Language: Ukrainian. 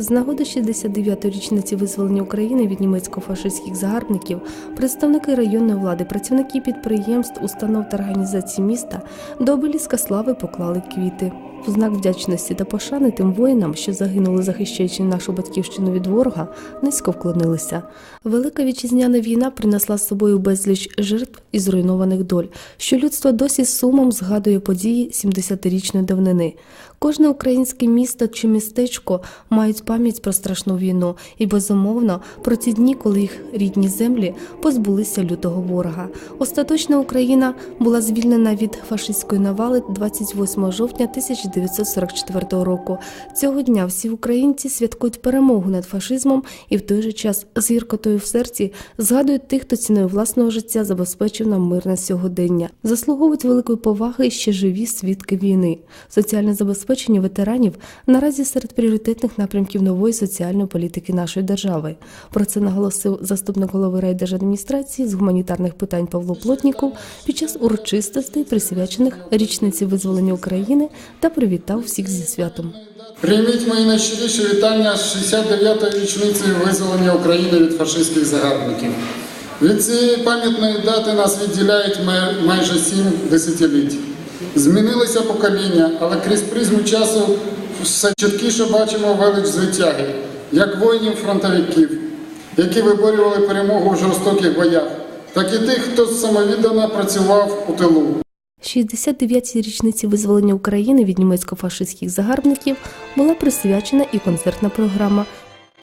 З нагоди 69-ї річниці визволення України від німецько-фашистських загарбників представники районної влади, працівники підприємств, установ та організацій міста до обеліска слави поклали квіти. У знак вдячності та пошани тим воїнам, що загинули, захищаючи нашу батьківщину від ворога, низько вклонилися. Велика вітчизняна війна принесла з собою безліч жертв і зруйнованих доль, що людство досі сумом згадує події 70-річної давнини. Кожне українське місто чи містечко мають пам'ять про страшну війну і безумовно про ті дні, коли їх рідні землі позбулися лютого ворога. Остаточна Україна була звільнена від фашистської навали 28 жовтня 1944 року. Цього дня всі українці святкують перемогу над фашизмом і в той же час з гіркотою в серці згадують тих, хто ціною власного життя забезпечив нам мирне сьогодення. Заслуговують великої поваги ще живі свідки війни. Соціальне забезпечення ветеранів наразі серед пріоритетних напрямків нової соціальної політики нашої держави. Про це наголосив заступник голови райдержадміністрації з гуманітарних питань Павло Плотніков під час урочистостей, присвячених річниці визволення України та привітав всіх зі святом. Прийміть мої найщиріші вітання з 69-ї річниці визволення України від фашистських загарбників. Від цієї пам'ятної дати нас відділяють майже сім десятиліть. Змінилися покоління, але крізь призму часу все чіткіше бачимо велич звитяги, як воїнів-фронтовиків, які виборювали перемогу в жорстоких боях, так і тих, хто самовіддано працював у тилу. 69-й річниці визволення України від німецько-фашистських загарбників була присвячена і концертна програма